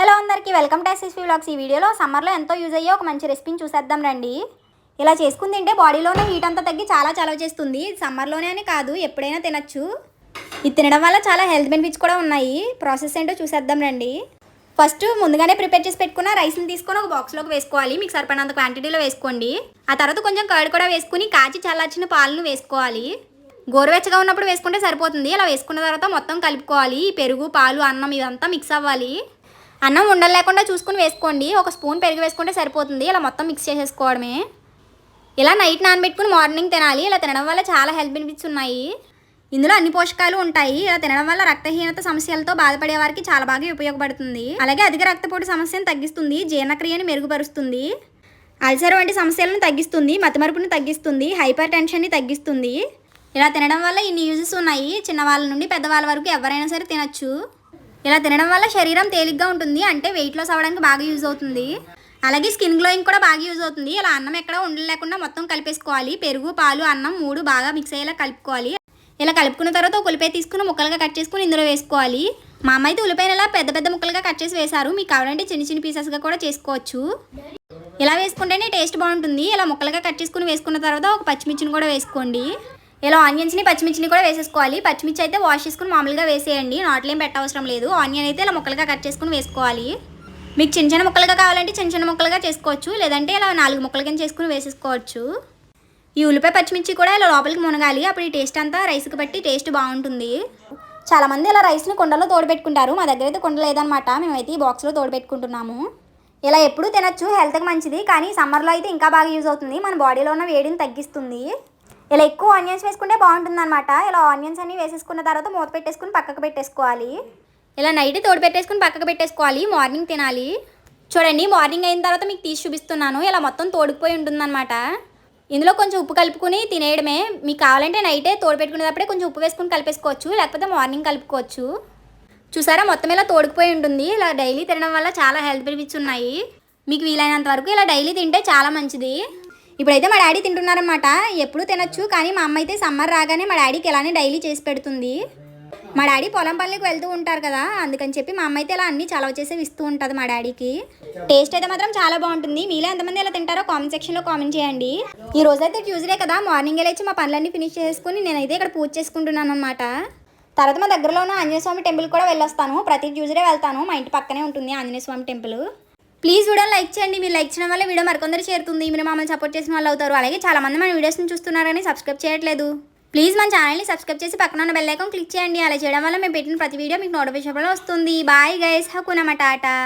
Hello అందరికీ welcome to SSV vlogs ఈ వీడియోలో సమ్మర్లో ఎంతో యూజ్ అయ్యే ఒక మంచి రెసిపీని చూసేద్దాం రండి. ఇలా చేసుకుని తింటే బాడీలోనే హీట్ అంతా తగ్గి చాలా చలవ చేస్తుంది. సమ్మర్లోనే అని కాదు ఎప్పుడైనా తినచ్చు. ఇది తినడం వల్ల చాలా హెల్త్ బెనిఫిట్స్ కూడా ఉన్నాయి. ప్రాసెస్ ఏంటో చూసేద్దాం రండి. ఫస్ట్ ముందుగానే ప్రిపేర్ చేసి పెట్టుకున్న రైస్ని తీసుకొని ఒక బాక్స్లోకి వేసుకోవాలి. మీకు సరిపడినంత క్వాంటిటీలో వేసుకోండి. ఆ తర్వాత కొంచెం కర్డ్ కూడా వేసుకుని కాచి చల్లార్చిన పాలను వేసుకోవాలి. గోరువెచ్చగా ఉన్నప్పుడు వేసుకుంటే సరిపోతుంది. అలా వేసుకున్న తర్వాత మొత్తం కలుపుకోవాలి. పెరుగు పాలు అన్నం ఇదంతా మిక్స్ అవ్వాలి. అన్నం ఉండలు లేకుండా చూసుకుని వేసుకోండి. ఒక స్పూన్ పెరుగు వేసుకుంటే సరిపోతుంది. ఇలా మొత్తం మిక్స్ చేసేసుకోవడమే. ఇలా నైట్ నానబెట్టుకుని మార్నింగ్ తినాలి. ఇలా తినడం వల్ల చాలా హెల్త్ బెనిఫిట్స్ ఉన్నాయి. ఇందులో అన్ని పోషకాలు ఉంటాయి. ఇలా తినడం వల్ల రక్తహీనత సమస్యలతో బాధపడే వారికి చాలా బాగా ఉపయోగపడుతుంది. అలాగే అధిక రక్తపోటు సమస్యను తగ్గిస్తుంది. జీర్ణక్రియను మెరుగుపరుస్తుంది. అల్సర్ వంటి సమస్యలను తగ్గిస్తుంది. మతిమరుపుని తగ్గిస్తుంది. హైపర్ టెన్షన్ని తగ్గిస్తుంది. ఇలా తినడం వల్ల ఇన్ని యూజెస్ ఉన్నాయి. చిన్నవాళ్ళ నుండి పెద్దవాళ్ళ వరకు ఎవరైనా సరే తినచ్చు. ఇలా తినడం వల్ల శరీరం తేలిగ్గా ఉంటుంది అంటే వెయిట్ లాస్ అవ్వడానికి బాగా యూజ్ అవుతుంది. అలాగే స్కిన్ గ్లోయింగ్ కూడా బాగా యూజ్ అవుతుంది. ఇలా అన్నం ఎక్కడ ఉండలేకుండా మొత్తం కలిపేసుకోవాలి. పెరుగు పాలు అన్నం మూడు బాగా మిక్స్ అయ్యేలా కలుపుకోవాలి. ఇలా కలుపుకున్న తర్వాత ఒక ఉల్లిపాయ తీసుకుని ముక్కలుగా కట్ చేసుకుని ఇందులో వేసుకోవాలి. మా అమ్మ అయితే ఉల్లిపాయలు ఇలా పెద్ద పెద్ద ముక్కలుగా కట్ చేసి వేశారు. మీకు కావాలంటే చిన్న చిన్న పీసెస్గా కూడా చేసుకోవచ్చు. ఇలా వేసుకుంటేనే టేస్ట్ బాగుంటుంది. ఇలా ముక్కలుగా కట్ చేసుకుని వేసుకున్న తర్వాత ఒక పచ్చిమిర్చిని కూడా వేసుకోండి. ఇలా ఆనియన్స్ని పచ్చిమిర్చిని కూడా వేసేసుకోవాలి. పచ్చిమిర్చి అయితే వాష్ చేసుకుని మామూలుగా వేసేయండి. నాట్లేం పెట్టవసరం లేదు. ఆనియన్ అయితే ఇలా ముక్కలుగా కట్ చేసుకుని వేసుకోవాలి. మీకు చిన్న చిన్న ముక్కలుగా కావాలంటే చిన్న చిన్న ముక్కలుగా చేసుకోవచ్చు. లేదంటే ఇలా నాలుగు ముక్కల కింద చేసుకుని వేసేసుకోవచ్చు. ఈ ఉల్లిపాయ పచ్చిమిర్చి కూడా ఇలా లోపలికి మునగాలి. అప్పుడు ఈ టేస్ట్ అంతా రైస్కి బట్టి టేస్ట్ బాగుంటుంది. చాలామంది ఇలా రైస్ని కుండలో తోడుపెట్టుకుంటారు. మా దగ్గర అయితే కుండ లేదనమాట మేమైతే ఈ బాక్స్లో తోడుపెట్టుకుంటున్నాము. ఇలా ఎప్పుడూ తినచ్చు. హెల్త్కి మంచిది. కానీ సమ్మర్లో అయితే ఇంకా బాగా యూజ్ అవుతుంది. మన బాడీలో ఉన్న వేడిని తగ్గిస్తుంది. ఇలా ఎక్కువ ఆనియన్స్ వేసుకుంటే బాగుంటుంది అనమాట ఇలా ఆనియన్స్ అన్ని వేసేసుకున్న తర్వాత మూత పెట్టేసుకుని పక్కకు పెట్టేసుకోవాలి. ఇలా నైట్ తోడు పెట్టేసుకుని పక్కకు పెట్టేసుకోవాలి. మార్నింగ్ తినాలి. చూడండి మార్నింగ్ అయిన తర్వాత మీకు తీసి చూపిస్తున్నాను. ఇలా మొత్తం తోడుకుపోయి ఉంటుందన్నమాట. ఇందులో కొంచెం ఉప్పు కలుపుకుని తినేయడమే. మీకు కావాలంటే నైటే తోడు పెట్టుకునేటప్పుడే కొంచెం ఉప్పు వేసుకుని కలిపేసుకోవచ్చు. లేకపోతే మార్నింగ్ కలుపుకోవచ్చు. చూసారా? మొత్తం ఇలా తోడుకుపోయి ఉంటుంది. ఇలా డైలీ తినడం వల్ల చాలా హెల్త్ బెనిఫిట్స్ ఉన్నాయి. మీకు వీలైనంత వరకు ఇలా డైలీ తింటే చాలా మంచిది. ఇప్పుడైతే మా డాడీ తింటున్నారనమాట ఎప్పుడు తినొచ్చు కానీ మా అమ్మ అయితే సమ్మర్ రాగానే మా డాడీకి ఇలానే డైలీ చేసి పెడుతుంది. మా డాడీ పొలం పనులకు వెళ్తూ ఉంటారు కదా అందుకని చెప్పి మా అమ్మ అయితే ఇలా అన్ని చలవ చేసేవి ఇస్తూ ఉంటుంది మా డాడీకి. టేస్ట్ అయితే మాత్రం చాలా బాగుంటుంది. మీలో ఎంతమంది ఇలా తింటారో కామెంట్ సెక్షన్లో కామెంట్ చేయండి. ఈ రోజైతే ట్యూస్డే కదా మార్నింగ్ లేచి మా పనులన్నీ ఫినిష్ చేసుకుని నేనైతే ఇక్కడ పూజ చేసుకుంటున్నాను అనమాట తర్వాత మా దగ్గరలో ఉన్న ఆంజనేయ స్వామి టెంపుల్ కూడా వెళ్ళొస్తాను. ప్రతి ట్యూస్డే వెళ్తాను. మా ఇంటి పక్కనే ఉంటుంది Anjaneya Swamy temple. Please video like చేయండి. మీరు లైక్ చేయడం వల్ల వీడియో మరికొందరు చేరుతుంది. మీరు మమ్మల్ని సపోర్ట్ చేసిన వాళ్ళు అవుతారు. అలాగే చాలామంది మన వీడియోస్ని చూస్తున్నారని సబ్స్క్రైబ్ చేయట్లేదు. ప్లీజ్ మన ఛానల్ని సబ్స్క్రైబ్ చేసి పక్కన ఉన్న బెల్ ఐకాన్ క్లిక్ చేయండి. అలా చేయడం వల్ల మేము పెట్టిన ప్రతి వీడియో మీకు నోటిఫికేషన్ వస్తుంది. Bye guys. హకునమ టాటా.